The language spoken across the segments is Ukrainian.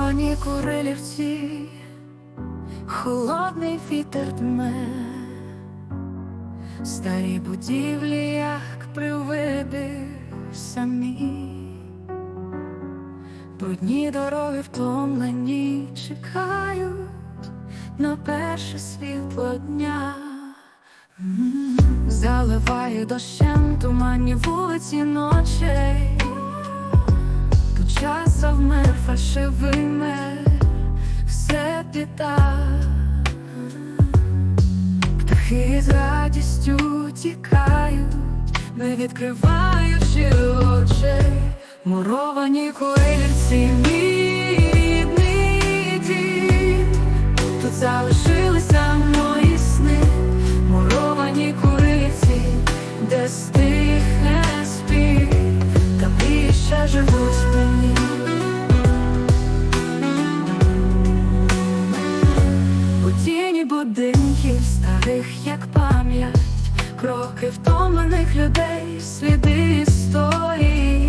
олівці, холодний вітер дме, старі будівлі, як привиди самі, брудні дороги втомлені чекають на перше світло дня. М, Заливає дощем туманні вулиці все. Птахи з радістю тікають, не відкриваючи очей, муровані курильці, мій рідний дім. Тут залишилися мої сни, муровані куриці, де стихне будинків старих, як пам'ять, кроки втомлених людей, сліди історії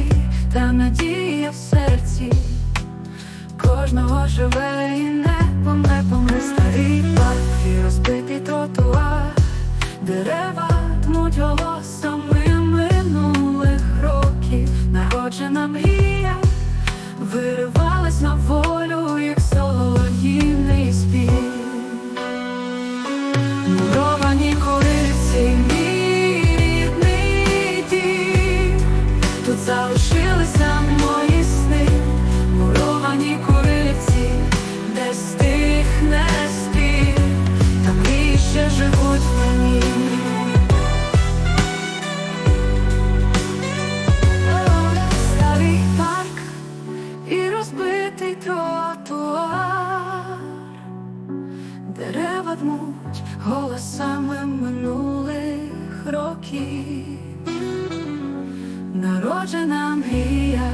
Дерева дмуть голосами минулих років. Народжена мрія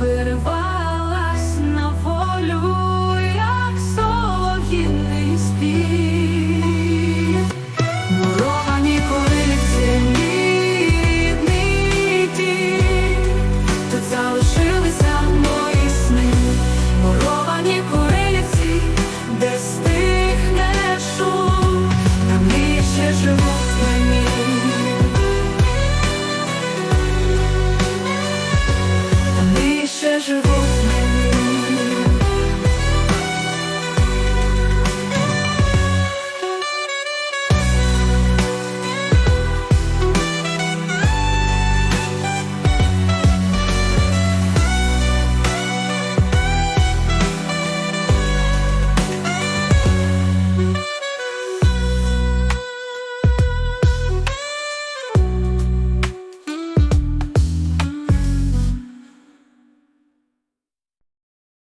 волю, je vous